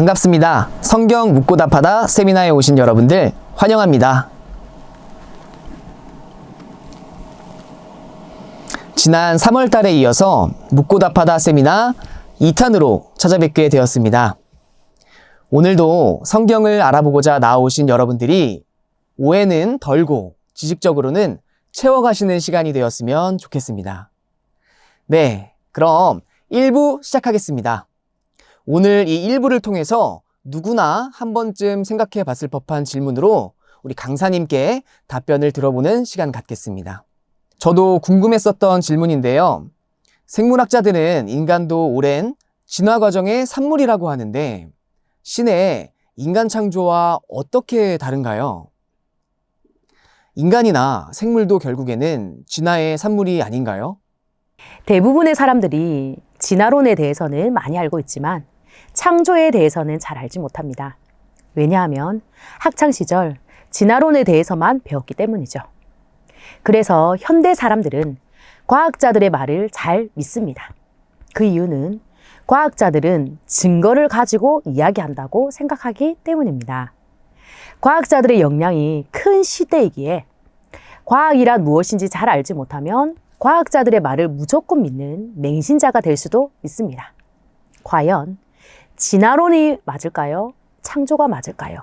반갑습니다. 성경 묻고 답하다 세미나에 오신 여러분들 환영합니다. 지난 3월 달에 이어서 묻고 답하다 세미나 2탄으로 찾아뵙게 되었습니다. 오늘도 성경을 알아보고자 나오신 여러분들이 오해는 덜고 지식적으로는 채워가시는 시간이 되었으면 좋겠습니다. 네, 그럼 1부 시작하겠습니다. 오늘 이 1부를 통해서 누구나 한 번쯤 생각해 봤을 법한 질문으로 우리 강사님께 답변을 들어보는 시간 갖겠습니다. 저도 궁금했었던 질문인데요. 생물학자들은 인간도 오랜 진화 과정의 산물이라고 하는데 신의 인간 창조와 어떻게 다른가요? 인간이나 생물도 결국에는 진화의 산물이 아닌가요? 대부분의 사람들이 진화론에 대해서는 많이 알고 있지만 창조에 대해서는 잘 알지 못합니다. 왜냐하면 학창 시절 진화론에 대해서만 배웠기 때문이죠. 그래서 현대 사람들은 과학자들의 말을 잘 믿습니다. 그 이유는 과학자들은 증거를 가지고 이야기한다고 생각하기 때문입니다. 과학자들의 역량이 큰 시대이기에 과학이란 무엇인지 잘 알지 못하면 과학자들의 말을 무조건 믿는 맹신자가 될 수도 있습니다. 과연 진화론이 맞을까요? 창조가 맞을까요?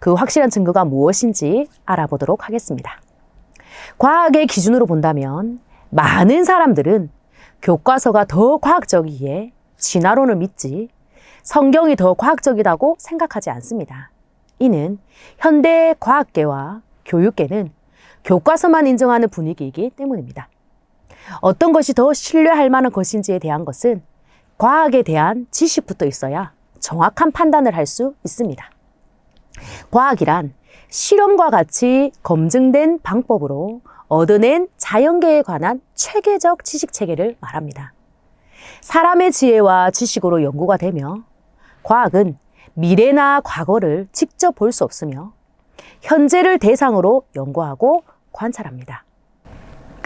그 확실한 증거가 무엇인지 알아보도록 하겠습니다. 과학의 기준으로 본다면 많은 사람들은 교과서가 더 과학적이기에 진화론을 믿지 성경이 더 과학적이라고 생각하지 않습니다. 이는 현대 과학계와 교육계는 교과서만 인정하는 분위기이기 때문입니다. 어떤 것이 더 신뢰할 만한 것인지에 대한 것은 과학에 대한 지식부터 있어야 정확한 판단을 할 수 있습니다. 과학이란 실험과 같이 검증된 방법으로 얻어낸 자연계에 관한 체계적 지식 체계를 말합니다. 사람의 지혜와 지식으로 연구가 되며 과학은 미래나 과거를 직접 볼 수 없으며 현재를 대상으로 연구하고 관찰합니다.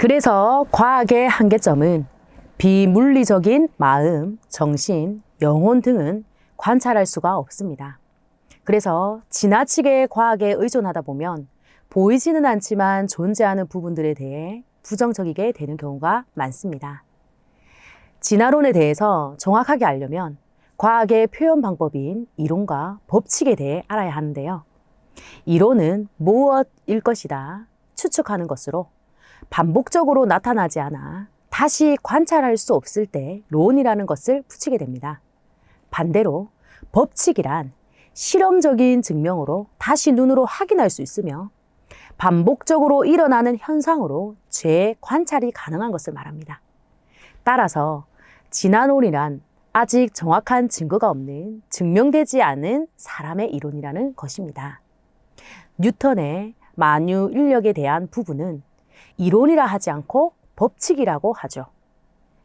그래서 과학의 한계점은 비물리적인 마음, 정신, 영혼 등은 관찰할 수가 없습니다. 그래서 지나치게 과학에 의존하다 보면 보이지는 않지만 존재하는 부분들에 대해 부정적이게 되는 경우가 많습니다. 진화론에 대해서 정확하게 알려면 과학의 표현 방법인 이론과 법칙에 대해 알아야 하는데요. 이론은 무엇일 것이다 추측하는 것으로 반복적으로 나타나지 않아 다시 관찰할 수 없을 때 론이라는 것을 붙이게 됩니다. 반대로 법칙이란 실험적인 증명으로 다시 눈으로 확인할 수 있으며 반복적으로 일어나는 현상으로 죄 관찰이 가능한 것을 말합니다. 따라서 진화론이란 아직 정확한 증거가 없는 증명되지 않은 사람의 이론이라는 것입니다. 뉴턴의 만유 인력에 대한 부분은 이론이라 하지 않고 법칙이라고 하죠.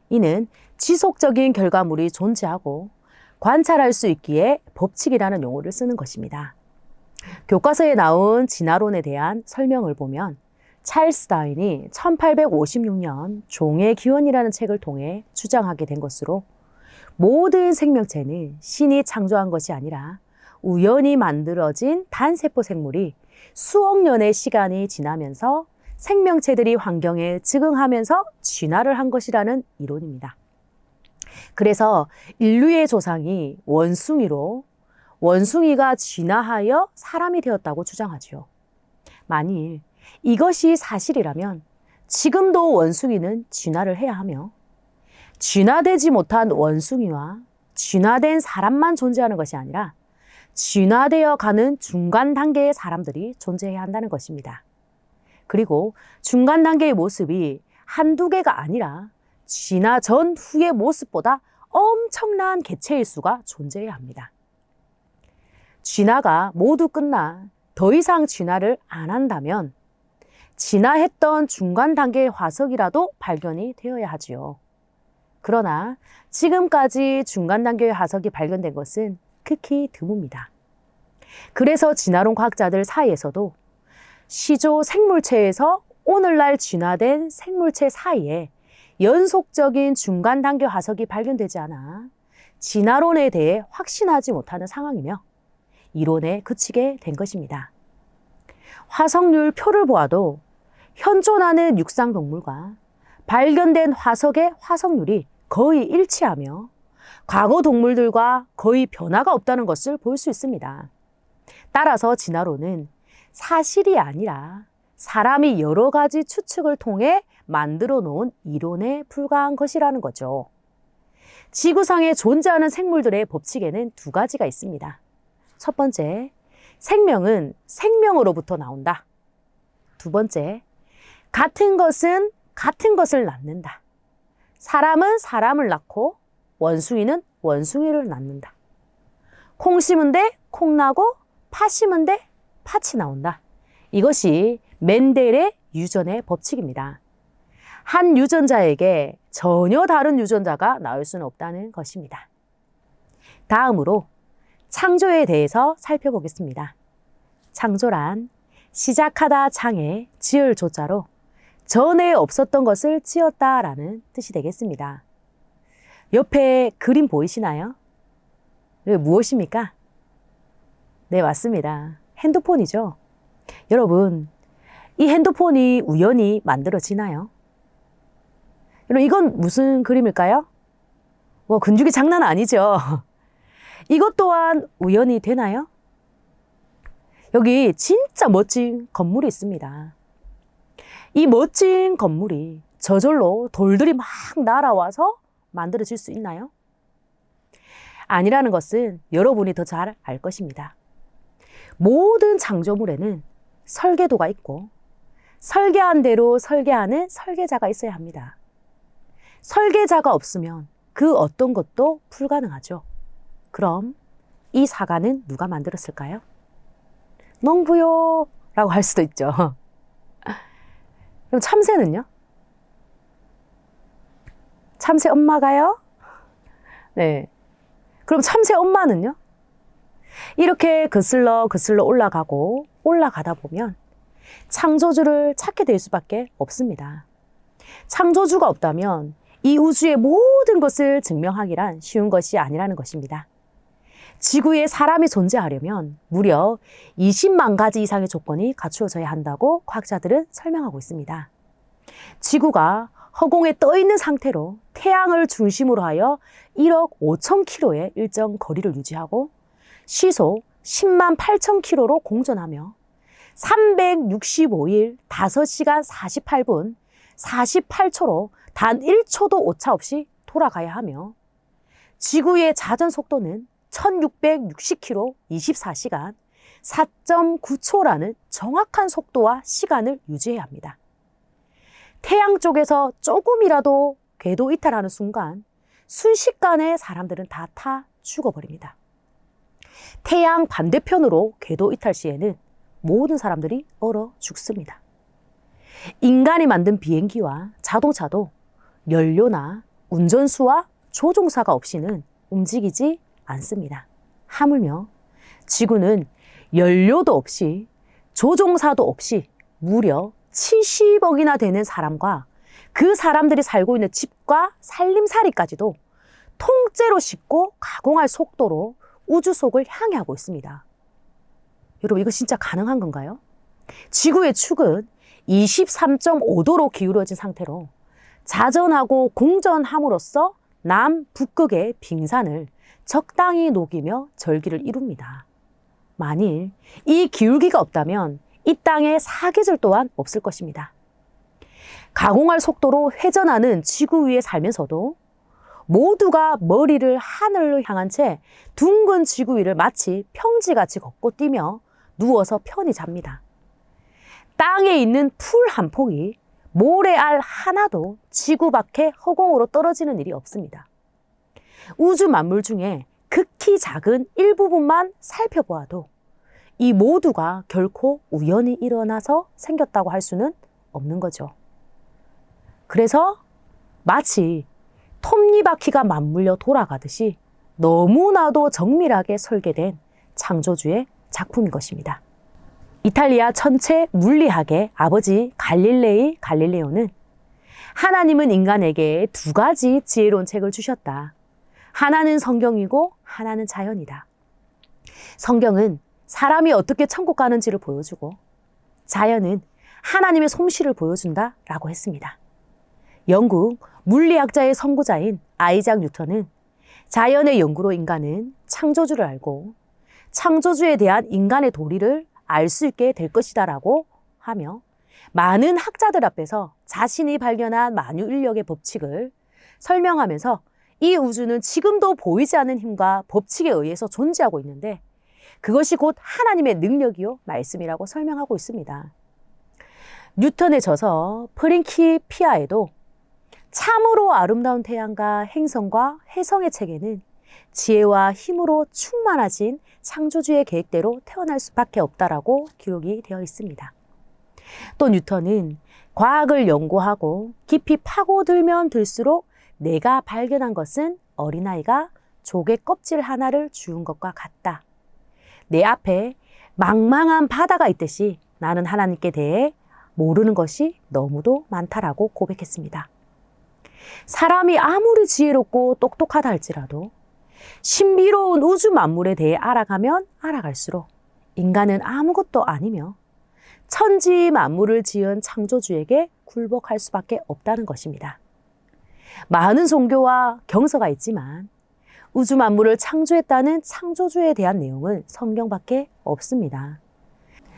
이는 지속적인 결과물이 존재하고 관찰할 수 있기에 법칙이라는 용어를 쓰는 것입니다. 교과서에 나온 진화론에 대한 설명을 보면 찰스 다윈이 1856년 종의 기원이라는 책을 통해 주장하게 된 것으로 모든 생명체는 신이 창조한 것이 아니라 우연히 만들어진 단세포 생물이 수억 년의 시간이 지나면서 생명체들이 환경에 적응하면서 진화를 한 것이라는 이론입니다. 그래서 인류의 조상이 원숭이로 원숭이가 진화하여 사람이 되었다고 주장하지요. 만일 이것이 사실이라면 지금도 원숭이는 진화를 해야 하며 진화되지 못한 원숭이와 진화된 사람만 존재하는 것이 아니라 진화되어 가는 중간 단계의 사람들이 존재해야 한다는 것입니다. 그리고 중간 단계의 모습이 한두 개가 아니라 진화 전 후의 모습보다 엄청난 개체일 수가 존재해야 합니다. 진화가 모두 끝나 더 이상 진화를 안 한다면 진화했던 중간 단계의 화석이라도 발견이 되어야 하지요. 그러나 지금까지 중간 단계의 화석이 발견된 것은 극히 드뭅니다. 그래서 진화론 과학자들 사이에서도 시조 생물체에서 오늘날 진화된 생물체 사이에 연속적인 중간 단계 화석이 발견되지 않아 진화론에 대해 확신하지 못하는 상황이며 이론에 그치게 된 것입니다. 화석률 표를 보아도 현존하는 육상 동물과 발견된 화석의 화석률이 거의 일치하며 과거 동물들과 거의 변화가 없다는 것을 볼 수 있습니다. 따라서 진화론은 사실이 아니라 사람이 여러 가지 추측을 통해 만들어 놓은 이론에 불과한 것이라는 거죠. 지구상에 존재하는 생물들의 법칙에는 두 가지가 있습니다. 첫 번째, 생명은 생명으로부터 나온다. 두 번째, 같은 것은 같은 것을 낳는다. 사람은 사람을 낳고 원숭이는 원숭이를 낳는다. 콩 심은 데 콩 나고 팥 심은 데 팥이 나온다. 이것이 멘델의 유전의 법칙입니다. 한 유전자에게 전혀 다른 유전자가 나올 수는 없다는 것입니다. 다음으로 창조에 대해서 살펴보겠습니다. 창조란 시작하다 창에 지을 조자로 전에 없었던 것을 지었다 라는 뜻이 되겠습니다. 옆에 그림 보이시나요? 이게 무엇입니까? 네, 맞습니다. 핸드폰이죠. 여러분, 이 핸드폰이 우연히 만들어지나요? 여러분, 이건 무슨 그림일까요? 뭐, 근육이 장난 아니죠. 이것 또한 우연이 되나요? 여기 진짜 멋진 건물이 있습니다. 이 멋진 건물이 저절로 돌들이 막 날아와서 만들어질 수 있나요? 아니라는 것은 여러분이 더 잘 알 것입니다. 모든 창조물에는 설계도가 있고 설계한 대로 설계하는 설계자가 있어야 합니다. 설계자가 없으면 그 어떤 것도 불가능하죠. 그럼 이 사과는 누가 만들었을까요? 농부요 라고 할 수도 있죠. 그럼 참새는요? 참새 엄마가요? 네. 그럼 참새 엄마는요? 이렇게 거슬러 거슬러 올라가고 올라가다 보면 창조주를 찾게 될 수밖에 없습니다. 창조주가 없다면 이 우주의 모든 것을 증명하기란 쉬운 것이 아니라는 것입니다. 지구에 사람이 존재하려면 무려 20만 가지 이상의 조건이 갖추어져야 한다고 과학자들은 설명하고 있습니다. 지구가 허공에 떠 있는 상태로 태양을 중심으로 하여 1억 5천 킬로의 일정 거리를 유지하고 시속 10만 8천 킬로로 공전하며 365일 5시간 48분 48초로 단 1초도 오차 없이 돌아가야 하며 지구의 자전 속도는 1660km 24시간 4.9초라는 정확한 속도와 시간을 유지해야 합니다. 태양 쪽에서 조금이라도 궤도 이탈하는 순간 순식간에 사람들은 다 타 죽어버립니다. 태양 반대편으로 궤도 이탈 시에는 모든 사람들이 얼어 죽습니다. 인간이 만든 비행기와 자동차도 연료나 운전수와 조종사가 없이는 움직이지 않습니다. 하물며 지구는 연료도 없이 조종사도 없이 무려 70억이나 되는 사람과 그 사람들이 살고 있는 집과 살림살이까지도 통째로 싣고 가공할 속도로 우주 속을 향해 하고 있습니다. 여러분, 이거 진짜 가능한 건가요? 지구의 축은 23.5도로 기울어진 상태로 자전하고 공전함으로써 남, 북극의 빙산을 적당히 녹이며 절기를 이룹니다. 만일 이 기울기가 없다면 이 땅에 사계절 또한 없을 것입니다. 가공할 속도로 회전하는 지구 위에 살면서도 모두가 머리를 하늘로 향한 채 둥근 지구 위를 마치 평지같이 걷고 뛰며 누워서 편히 잡니다. 땅에 있는 풀 한 폭이 모래알 하나도 지구 밖에 허공으로 떨어지는 일이 없습니다. 우주 만물 중에 극히 작은 일부분만 살펴보아도 이 모두가 결코 우연히 일어나서 생겼다고 할 수는 없는 거죠. 그래서 마치 톱니바퀴가 맞물려 돌아가듯이 너무나도 정밀하게 설계된 창조주의 작품인 것입니다. 이탈리아 천체 물리학의 아버지 갈릴레이 갈릴레오는 하나님은 인간에게 두 가지 지혜로운 책을 주셨다. 하나는 성경이고 하나는 자연이다. 성경은 사람이 어떻게 천국 가는지를 보여주고 자연은 하나님의 솜씨를 보여준다 라고 했습니다. 영국 물리학자의 선구자인 아이작 뉴턴은 자연의 연구로 인간은 창조주를 알고 창조주에 대한 인간의 도리를 알 수 있게 될 것이다라고 하며 많은 학자들 앞에서 자신이 발견한 만유 인력의 법칙을 설명하면서 이 우주는 지금도 보이지 않는 힘과 법칙에 의해서 존재하고 있는데 그것이 곧 하나님의 능력이요 말씀이라고 설명하고 있습니다. 뉴턴의 저서 프린키피아에도 참으로 아름다운 태양과 행성과 혜성의 책에는 지혜와 힘으로 충만하신 창조주의 계획대로 태어날 수밖에 없다라고 기록이 되어 있습니다. 또 뉴턴은 과학을 연구하고 깊이 파고들면 들수록 내가 발견한 것은 어린아이가 조개 껍질 하나를 주운 것과 같다. 내 앞에 망망한 바다가 있듯이 나는 하나님께 대해 모르는 것이 너무도 많다라고 고백했습니다. 사람이 아무리 지혜롭고 똑똑하다 할지라도 신비로운 우주 만물에 대해 알아가면 알아갈수록 인간은 아무것도 아니며 천지 만물을 지은 창조주에게 굴복할 수밖에 없다는 것입니다. 많은 종교와 경서가 있지만 우주 만물을 창조했다는 창조주에 대한 내용은 성경밖에 없습니다.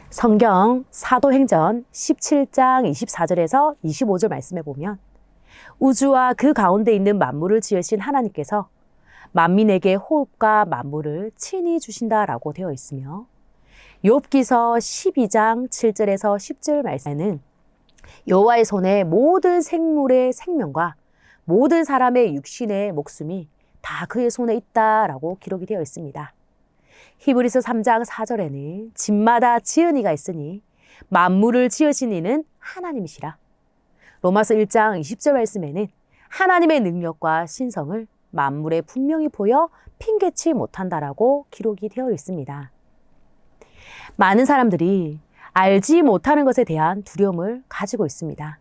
성경 사도행전 17장 24절에서 25절 말씀에 보면 우주와 그 가운데 있는 만물을 지으신 하나님께서 만민에게 호흡과 만물을 친히 주신다라고 되어 있으며 욥기서 12장 7절에서 10절 말씀에는 여호와의 손에 모든 생물의 생명과 모든 사람의 육신의 목숨이 다 그의 손에 있다라고 기록이 되어 있습니다. 히브리서 3장 4절에는 집마다 지은 이가 있으니 만물을 지으신 이는 하나님이시라. 로마서 1장 20절 말씀에는 하나님의 능력과 신성을 만물에 분명히 보여 핑계치 못한다라고 기록이 되어 있습니다. 많은 사람들이 알지 못하는 것에 대한 두려움을 가지고 있습니다.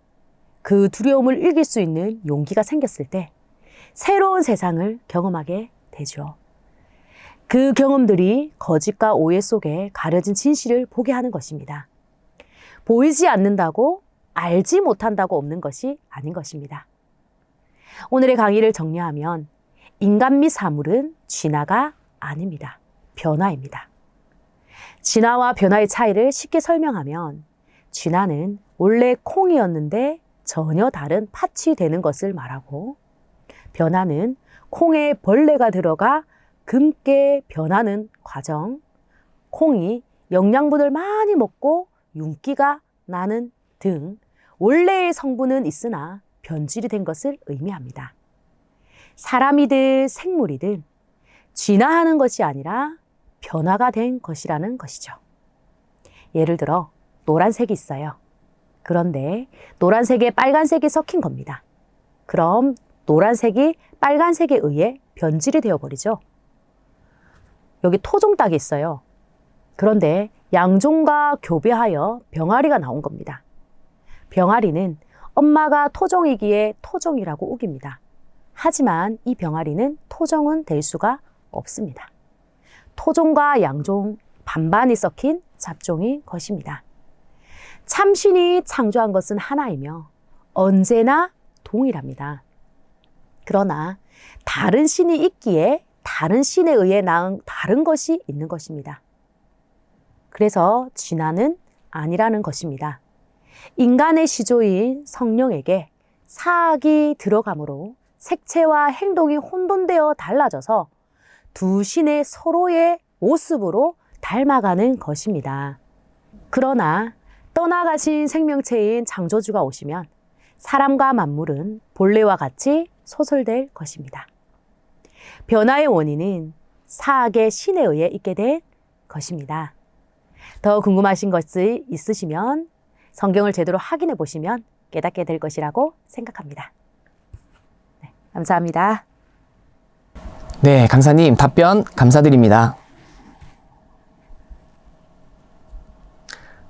그 두려움을 이길 수 있는 용기가 생겼을 때 새로운 세상을 경험하게 되죠. 그 경험들이 거짓과 오해 속에 가려진 진실을 보게 하는 것입니다. 보이지 않는다고 알지 못한다고 없는 것이 아닌 것입니다. 오늘의 강의를 정리하면 인간 및 사물은 진화가 아닙니다. 변화입니다. 진화와 변화의 차이를 쉽게 설명하면 진화는 원래 콩이었는데 전혀 다른 팥이 되는 것을 말하고 변화는 콩에 벌레가 들어가 금게 변하는 과정, 콩이 영양분을 많이 먹고 윤기가 나는 등 원래의 성분은 있으나 변질이 된 것을 의미합니다. 사람이든 생물이든 진화하는 것이 아니라 변화가 된 것이라는 것이죠. 예를 들어 노란색이 있어요. 그런데 노란색에 빨간색이 섞인 겁니다. 그럼 노란색이 빨간색에 의해 변질이 되어버리죠. 여기 토종닭이 있어요. 그런데 양종과 교배하여 병아리가 나온 겁니다. 병아리는 엄마가 토종이기에 토종이라고 우깁니다. 하지만 이 병아리는 토종은 될 수가 없습니다. 토종과 양종 반반이 섞인 잡종이 것입니다. 참신이 창조한 것은 하나이며 언제나 동일합니다. 그러나 다른 신이 있기에 다른 신에 의해 낳은 다른 것이 있는 것입니다. 그래서 진화는 아니라는 것입니다. 인간의 시조인 성령에게 사악이 들어가므로 색채와 행동이 혼돈되어 달라져서 두 신의 서로의 모습으로 닮아가는 것입니다. 그러나 떠나가신 생명체인 창조주가 오시면 사람과 만물은 본래와 같이 소설될 것입니다. 변화의 원인은 사악의 신에 의해 있게 된 것입니다. 더 궁금하신 것이 있으시면 성경을 제대로 확인해 보시면 깨닫게 될 것이라고 생각합니다. 네, 감사합니다. 네, 강사님 답변 감사드립니다.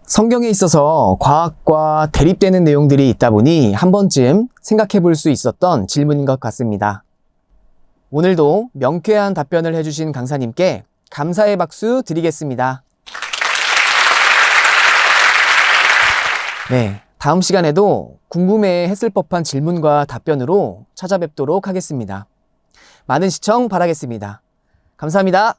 성경에 있어서 과학과 대립되는 내용들이 있다 보니 한 번쯤 생각해 볼 수 있었던 질문인 것 같습니다. 오늘도 명쾌한 답변을 해주신 강사님께 감사의 박수 드리겠습니다. 네, 다음 시간에도 궁금해 했을 법한 질문과 답변으로 찾아뵙도록 하겠습니다. 많은 시청 바라겠습니다. 감사합니다.